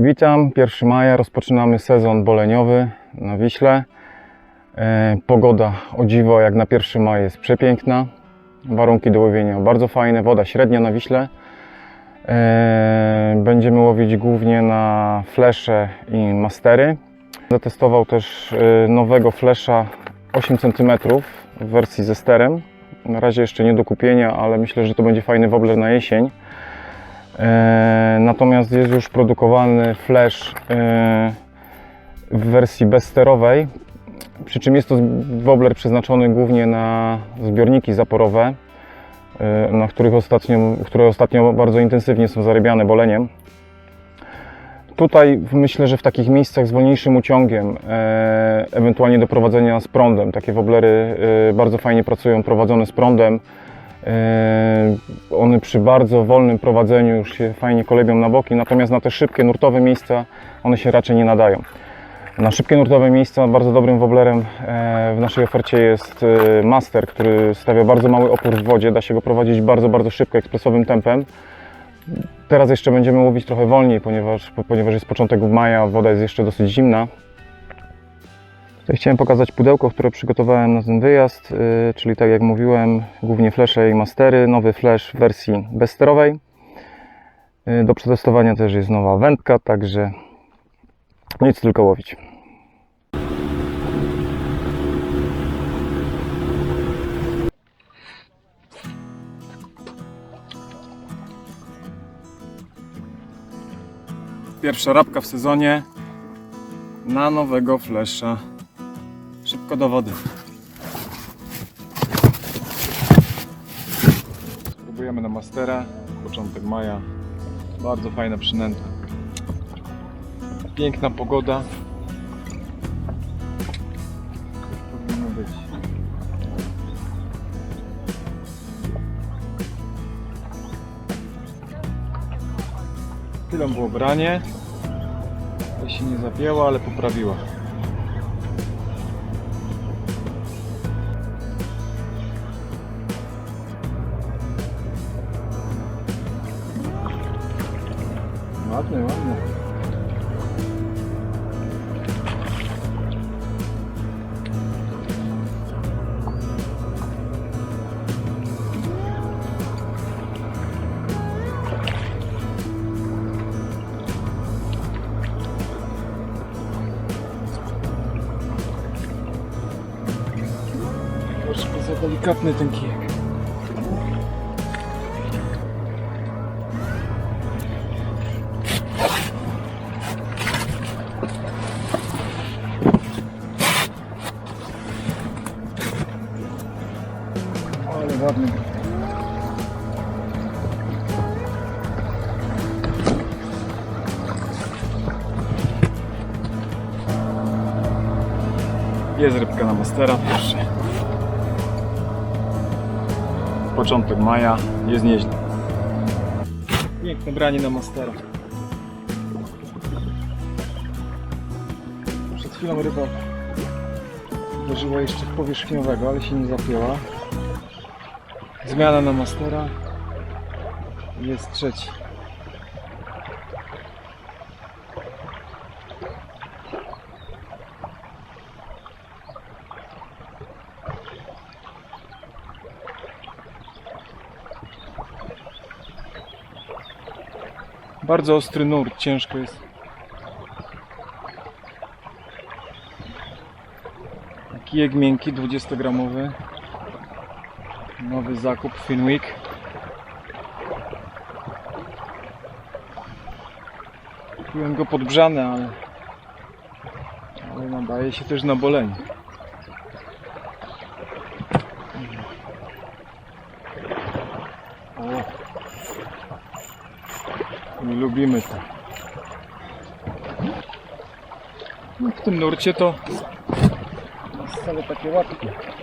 Witam, 1 maja, rozpoczynamy sezon boleniowy na Wiśle. E, Pogoda o dziwo jak na 1 maja jest przepiękna. Warunki do łowienia bardzo fajne, woda średnia na Wiśle. E, Będziemy łowić głównie na flesze i mastery. Zatestował też e, nowego flesza 8 cm w wersji ze sterem. Na razie jeszcze nie do kupienia, ale myślę, że to będzie fajny wobbler na jesień. E, Natomiast jest już produkowany flash e, w wersji bezsterowej, przy czym jest to wobbler przeznaczony głównie na zbiorniki zaporowe, e, na których ostatnio, które ostatnio bardzo intensywnie są zarybiane boleniem. Tutaj myślę, że w takich miejscach z wolniejszym uciągiem, ewentualnie do prowadzenia z prądem, takie wobblery e, bardzo fajnie pracują prowadzone z prądem. E, One przy bardzo wolnym prowadzeniu już się fajnie kolebią na boki, natomiast na te szybkie nurtowe miejsca one się raczej nie nadają. Na szybkie nurtowe miejsca bardzo dobrym wobblerem e, w naszej ofercie jest e, Master, który stawia bardzo mały opór w wodzie, da się go prowadzić bardzo, bardzo szybko, ekspresowym tempem. Teraz jeszcze będziemy łowić trochę wolniej, ponieważ, ponieważ jest początek maja, woda jest jeszcze dosyć zimna. Chciałem pokazać pudełko, które przygotowałem na ten wyjazd, yy, czyli tak jak mówiłem, głównie flesze i mastery, nowy flash w wersji bezsterowej. Yy, Do przetestowania też jest nowa wędka, także nic tylko łowić. Pierwsza rabka w sezonie na nowego flesza. Szybko do wody. Spróbujemy na Mastera. Początek maja. Bardzo fajna przynęta. Piękna pogoda. Powinno być. Chwilą było branie. To się nie zapięła, ale poprawiła. Ładny, ładny. Troszkę za delikatny ten ładny. Jest rybka na mastera pierwszy. Początek maja, jest nieźle. Piękne branie na mastera. Przed chwilą ryba uderzyła jeszcze w powierzchniowego, ale się nie zapięła. Zmiana na mastera. Jest trzeci. Bardzo ostry nurt, ciężko jest. Kijek miękki, 20-gramowy. Nowy zakup Finwick. Kupiłem go podgrzany, ale, ale nadaje się też na bolenie. O. Lubimy to. No, w tym nurcie to wcale takie łatwe.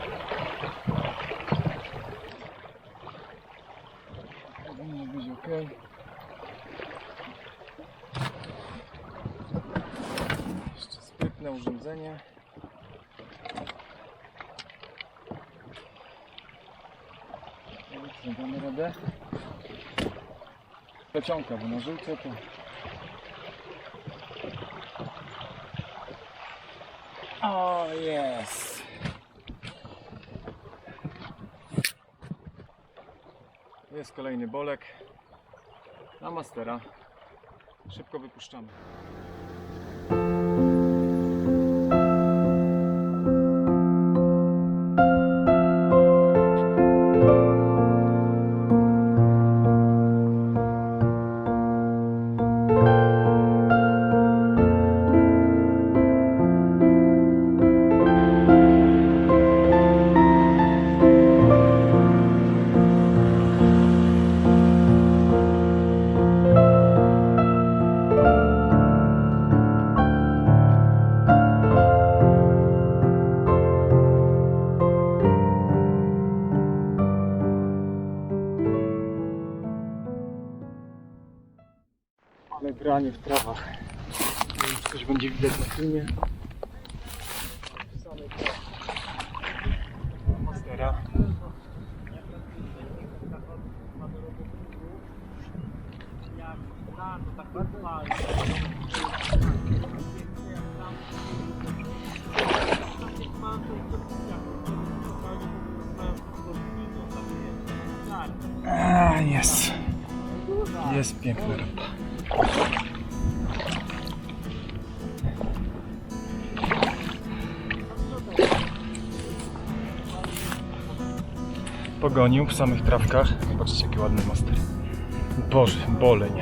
Okay. Jeszcze sprytne urządzenie. Dobrze, damy radę. Plecionka, bo na żółcie to... O, jest! Jest kolejny bolek na mastera. Szybko wypuszczamy. Ale granie w trawach. Nie wiem, czy coś będzie widać na filmie. Mastera. Jest. Jest piękna ryba. Pogonił w samych trawkach. Zobaczcie jaki ładny master. Boże, boleń.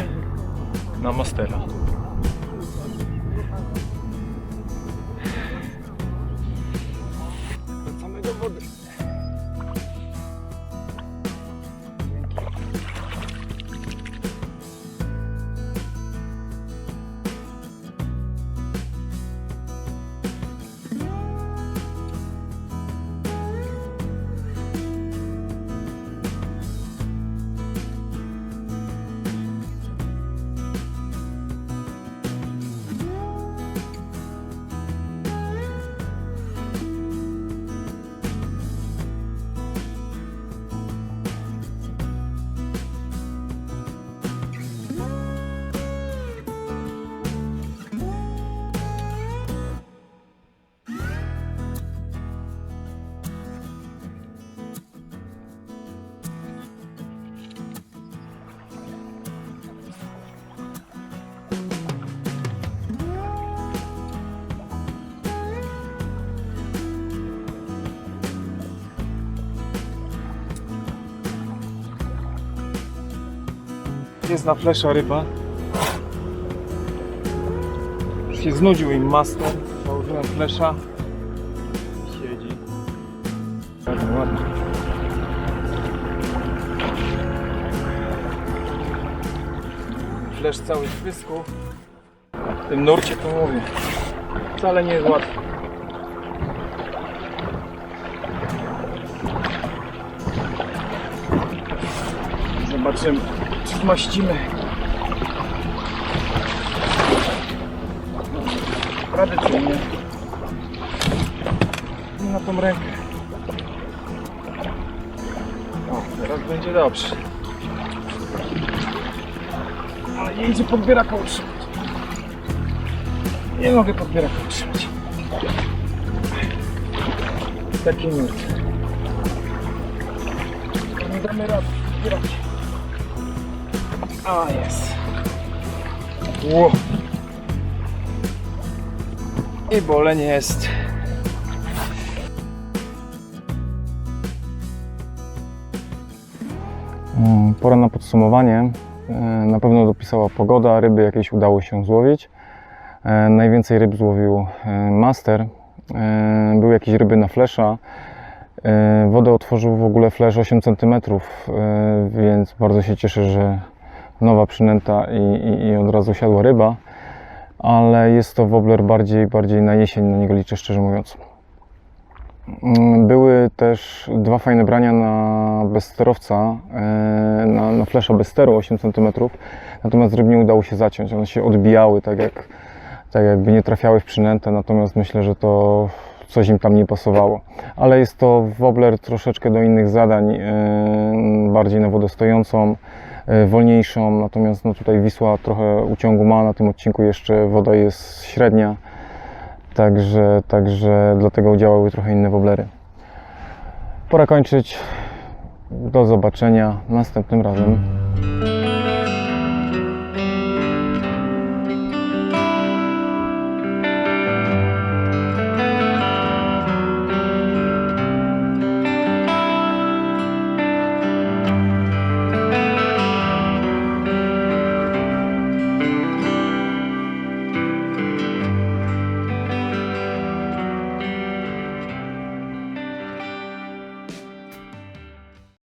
Na mastera. Wracamy do wody. Jest na flesza ryba. Się znudził im master. Założyłem flesza. Siedzi. Bardzo ładnie. Flesz cały w pysku. W tym nurcie to mówię. Wcale nie jest łatwo. Zobaczymy, czy zmaścimy. Tradycyjnie. I na tą rękę. O, teraz będzie dobrze. Ale nie idzie podbieraka utrzymać. Nie mogę podbieraka utrzymać. Taki nurt. Nie damy rady zbierać. A, jest. Ło. I boleń jest. Mm, Pora na podsumowanie. E, Na pewno dopisała pogoda, ryby jakieś udało się złowić. E, Najwięcej ryb złowił e, master. Były jakieś ryby na flesza. Wodę otworzył w ogóle flesz 8 cm, więc bardzo się cieszę, że nowa przynęta i, i, i od razu siadła ryba. Ale jest to wobler bardziej, bardziej na jesień, na niego liczę szczerze mówiąc. Mm, Były też dwa fajne brania na bezsterowca, e, na, na flesza bez steru 8 cm, natomiast ryb nie udało się zaciąć. One się odbijały tak, jak, tak jakby nie trafiały w przynętę, natomiast myślę, że to coś im tam nie pasowało. Ale jest to wobler troszeczkę do innych zadań, e, bardziej na wodę stojącą, e, E, wolniejszą, natomiast no tutaj Wisła trochę uciągu ma, na tym odcinku jeszcze woda jest średnia, także, także dlatego działały trochę inne woblery. Pora kończyć. Do zobaczenia następnym razem.